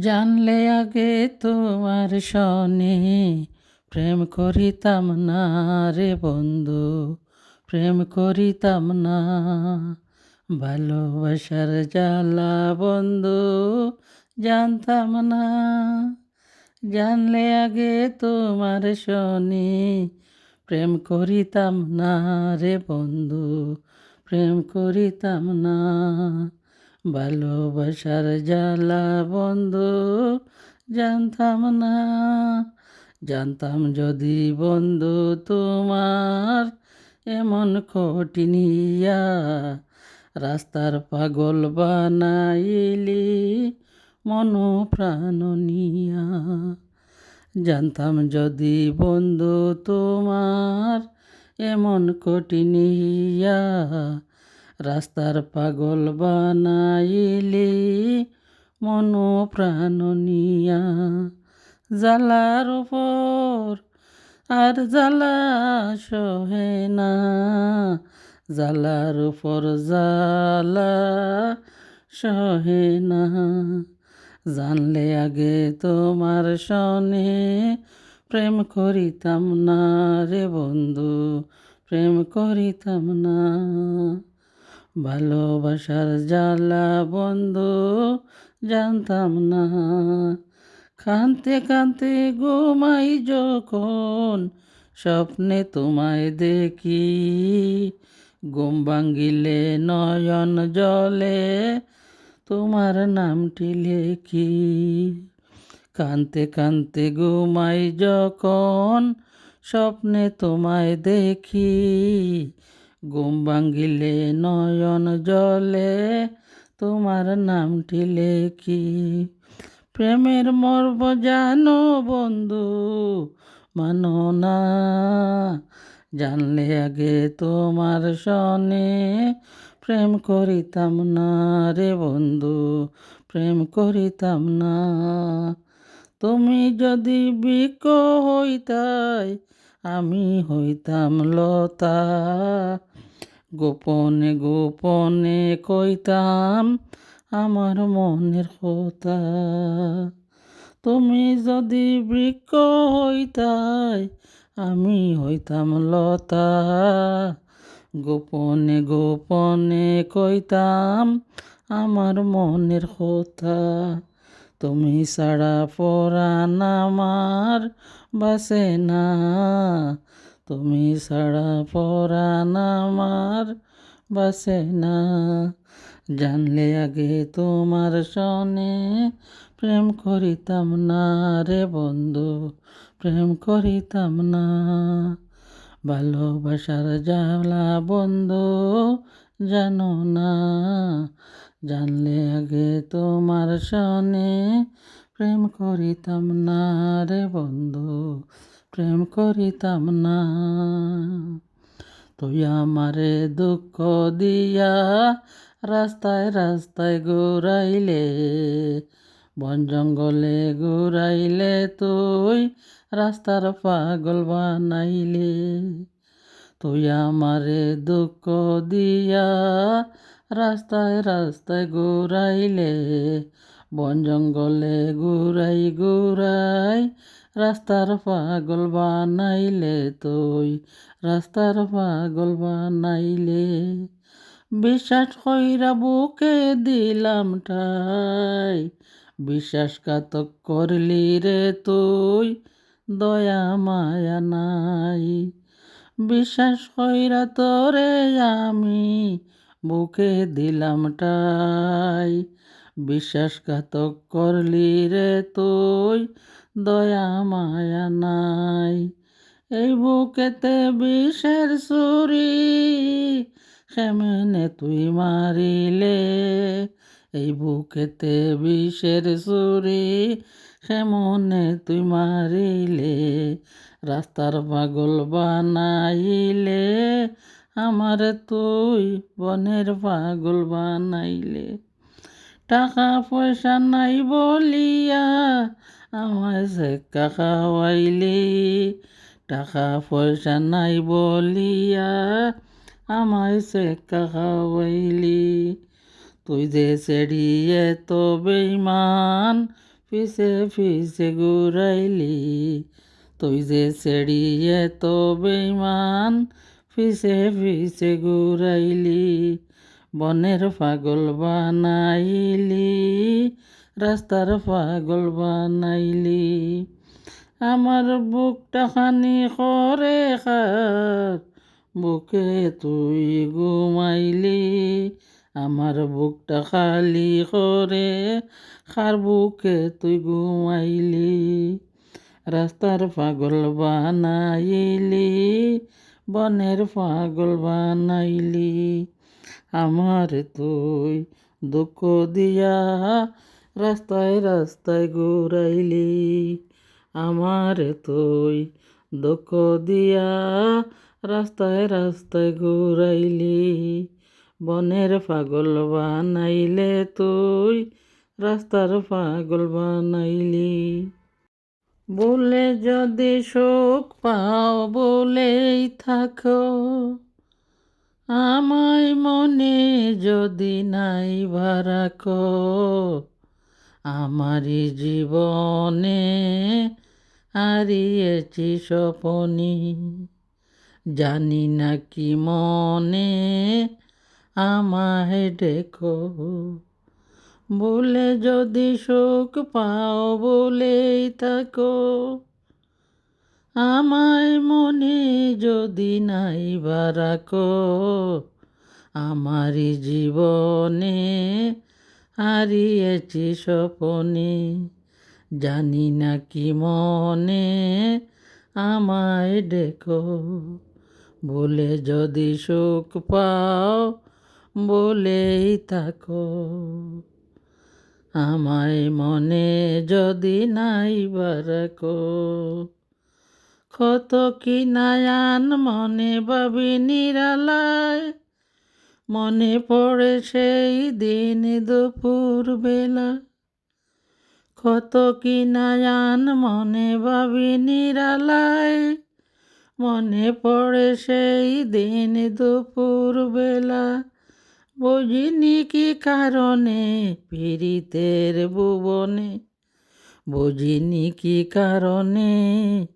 জানলে আগে তোমার সনে প্রেম করিতাম না রে বন্ধু, প্রেম করিতাম না। ভালোবাসার জ্বালা বন্ধু, জানতাম না। জানলে আগে তোমার সনে প্রেম করিতাম না রে বন্ধু, প্রেম করিতাম না। ভালোবাসার জ্বালা বন্ধু, জানতাম না। জানতাম যদি বন্ধু তোমার এমন কঠিনিয়া রাস্তার পাগল বানাইলি মন প্রাণ নিয়া। জানতাম যদি বন্ধু তোমার এমন কঠিনিয়া রাস্তার পাগল বানাইলি, মন প্রাণ নিয়া। উপর আর জ্বালা সহে না। জ্বালার উপর জ্বালা সহে না। জানলে আগে তোমার সনে প্রেম করিতাম না রে বন্ধু, প্রেম করিতাম না। ভালোবাসার জ্বালা বন্ধু, জানতাম না। কানতে কানতে ঘুমাই যখন স্বপ্নে তোমায় দেখি। ঘুম ভাঙ্গিলে নয়ন জলে তোমার নামটি লেখি। কানতে কানতে ঘুমাই যখন স্বপ্নে তোমায় দেখি। ঘুম ভাঙ্গিলে নয়ন জলে, তোমার নামটি লেখি। প্রেমের মর্ব জানো বন্ধু, মানো না। জানলে আগে তোমার সনে প্রেম করিতাম না রে বন্ধু, প্রেম করিতাম না। তুমি যদি বিক হইতাই আমি হইতাম লতা। গোপনে গোপনে কইতাম, আমার মনের কথা তুমি যদি বৃক্ষ হইতাই, আমি হইতাম লতা। গোপনে গোপনে কইতাম, আমার মনের কথা তুমি ছাড়া পরাণ আমার বাসে না। তুমি ছাড়া পরাণ আমার বাসে না। জানলে আগে তোমার সনে প্রেম করিতাম না রে বন্ধু, প্রেম করিতাম না। ভালোবাসার জ্বালা বন্ধু জানো না। জানলে আগে তোমার সনে প্রেম করিতাম না রে বন্ধু, প্রেম করিতাম না। তুই আমারে দুঃখ দিয়া রাস্তায় রাস্তায় ঘুরাইলে, বন জঙ্গলে ঘুরাইলে তুই রাস্তার পাগল বানাইলে। তুই আমারে দুঃখ দিয়া রাস্তায় রাস্তায় ঘুরাইলে, বন জঙ্গলে ঘুরাই ঘুরাই, রাস্তার পাগল বানাইলে তুই, রাস্তার পাগল বানাইলে। বিশ্বাস কইরা বুকে দিলাম ঠাই বিশ্বাসঘাতক করলি রে তুই, দয়া মায়া নাই। বিশ্বাস কইরা তোরে আমি বুকে দিলাম টাই, বিশ্বাসঘাতক করলি রে তুই, দয়া মায়া নাই। এই বুকেতে বিষের সুরি সেমেনে তুই মারিলে। এই বুকেতে বিষের সুরি সেমনে তুই মারিলে। রাস্তার পাগল বানাইলে আমার তুই বনের পাগল বানাইলে। টাকা পয়সা নাই বলিয়া আমায় সেকা খাওয়াইলি। টাকা পয়সা নাই বলিয়া আমায় সেকা খাওয়াইলি। তুই যে সেড়িয়ে তো বেইমান পিছে পিছে ঘুরাইলি। তুই যে সেড়িয়ে তো বেইমান পিছে পিছে ঘুরাইলি, বনের পাগল বানাইলি, রাস্তার পাগল বানাইলি। আমার বুকটা খানি করে খার, বুকে তুই ঘুমাইলি। আমার বুকটা খালি করে খার, বুকে তুই ঘুমাইলি। রাস্তার পাগল বানাইলি বনের পাগল বানাইলি, আমার তুই দুঃখ দিয়া রাস্তায় রাস্তায় ঘুরাইলি, আমার তুই দুঃখ দিয়া রাস্তায় রাস্তায় ঘুরাইলি, বনের পাগল বানাইলে তুই রাস্তার পাগল বানাইলি। বলে যদি সুখ পাও বলেই থাকো। আমায় মনে যদি নাই ভারাক আমারই জীবনে হারিয়েছি স্বপনি। জানি না কি মনে আমায় ডেকো। বলে যদি সুখ পাও বলেই থাকো। আমায় মনে যদি নাই বারাকো আমারই জীবনে হারিয়েছি স্বপনে। জানি না কি মনে আমায় ডেকো। বলে যদি সুখ পাও বলেই থাকো। আমায় মনে যদি নাই বারাকো কত কি নায়ান মনে ভাবি নিরালায়। মনে পড়ে সেই দিন দুপুর বেলা কত কি নায়ান মনে ভাবি নিরালায়। মনে পড়ে সেই দিন দুপুর বেলা বুঝিনি কি কারণে পীড়িতের ভুবনে? বুঝিনি কি কারণে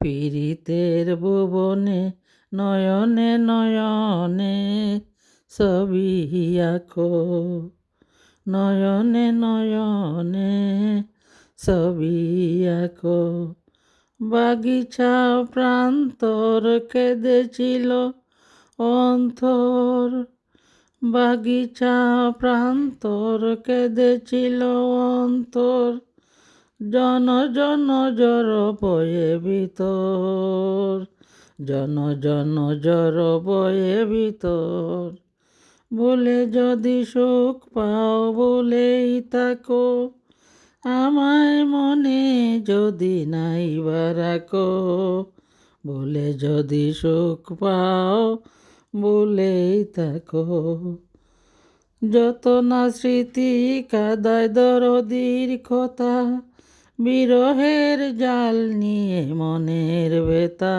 পীড়িতের ভুবনে? নয়নে নয়নে ছবি আঁকো। নয়নে নয়নে ছবি আঁকো। বাগিচা প্রান্তর কেঁদেছিল অন্তর। বাগিচা প্রান্তর কেঁদেছিল অন্তর। জন জন জর বয়ে ভিতর। জন জন জর বয়ে ভিতর। বলে যদি সুখ পাও বলেই থাকো। আমায় মনে যদি নাই বারাকো বলে যদি সুখ পাও বলেই থাকো যত না স্মৃতি কাদায় দরদির কথা বিরহের জাল নিয়ে মনের বেতা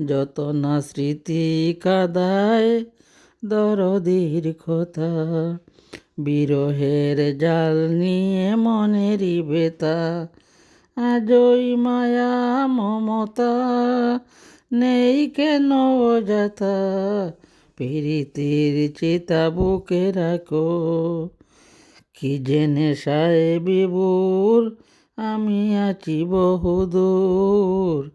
যত না স্মৃতি কাদায় দরদির কথা বিরহের জাল নিয়ে মনেরই বেতা আজই মায়া মমতা নেই কেন অযথা? প্রীতির চিতা বুকে রাখো। কি জেনে সায় বিবুর আমি আছি বহুদূর।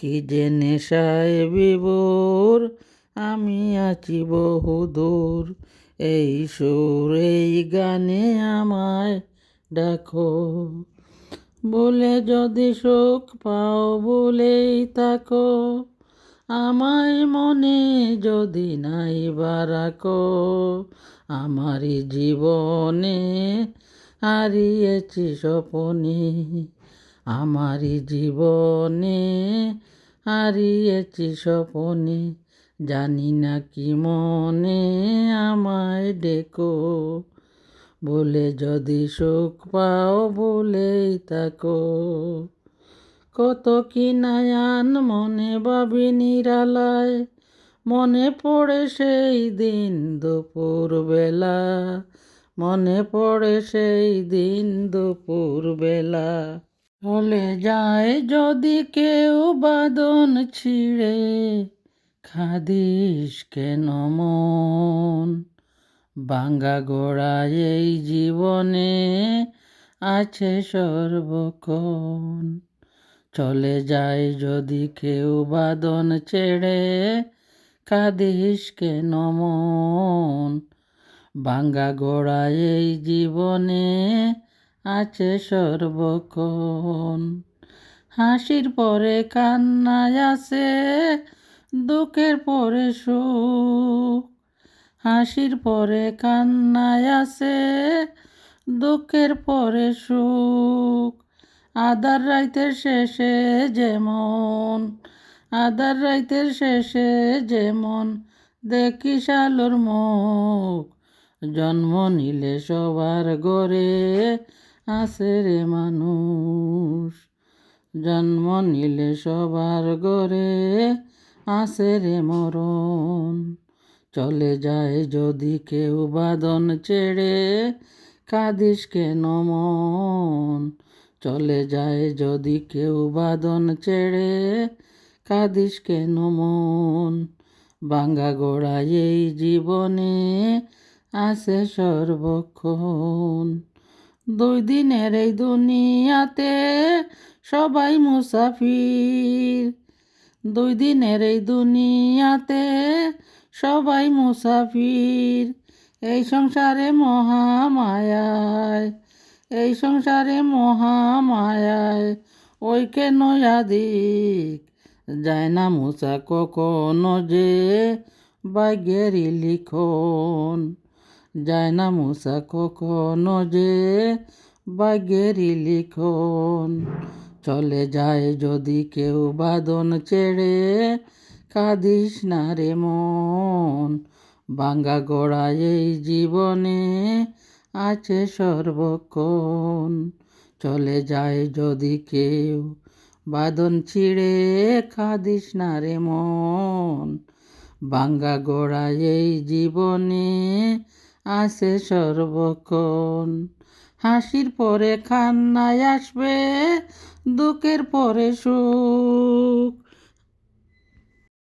কি জেনে সায় বিবুর আমি আছি বহুদূর। এই সুর, এই গানে আমায় ডাকো। বলে যদি সুখ পাও বলেই থাকো। আমায় মনে যদি নাই বারাকো আমারই জীবনে হারিয়েছি স্বপনে। আমারই জীবনে হারিয়েছি স্বপনে, জানি না কি মনে আমায় ডেকো। বলে যদি সুখ পাও বলেই থাকো। কত কি নায়ান মনে ভাবি নিরালায়, মনে পড়ে সেই দিন দুপুর বেলা মনে পড়ে সেই দিন দুপুর বেলা যায় যদি কেউ বাদন ছিঁড়ে খাদিস কেন মন? বাঙ্গা গোড়ায় এই জীবনে আছে সর্বক্ষণ। চলে যায় যদি কেউ বাদন ছেড়ে কাঁদিস কেন মন? ভাঙ্গা গোড়ায় এই জীবনে আছে সর্বক্ষণ। হাসির পরে কান্নায় আসে, দুঃখের পরে সুখ। হাসির পরে কান্নায় আসে, দুঃখের পরে সুখ। আদার রাইতের শেষে যেমন, আদার রাইতের শেষে যেমন, দেখি শালোর মুখ। জন্ম নিলে সবার গড়ে আসে রে মানুষ। জন্ম নিলে সবার গড়ে আসে রে মরণ। চলে যায় যদি কেউ বাদন ছেড়ে, কাঁদিস কেন মন? চলে যায় যদি কেউ বাদন ছেড়ে, কাঁদিস কেন মন? ভাঙ্গা গোড়ায় এই জীবনে আসে সর্বক্ষণ। দুই দিনের এই দুনিয়াতে সবাই মুসাফির। দুই দিনের এই দুনিয়াতে সবাই মুসাফির। এই সংসারে মহামায়ায়, এই সংসারে মহামায়ায় ওই কেন আদিক যায় না মুসা কখনো যে ভাগ্যেরই লিখন। যায় না মুসা কখনো যে ভাগ্যেরই লিখন। চলে যায় যদি কেউ বাদন ছেড়ে কাঁদিস না রে মন, বাঙ্গা গোড়ায় এই জীবনে আছে সর্বক্ষণ। চলে যায় যদি কেউ, বাদন ছিঁড়ে কাঁদিস না রে মন, বাঙ্গা গোড়ায় এই জীবনে আছে সর্বক্ষণ। হাসির পরে খান্নায় আসবে, দুঃখের পরে সুখ।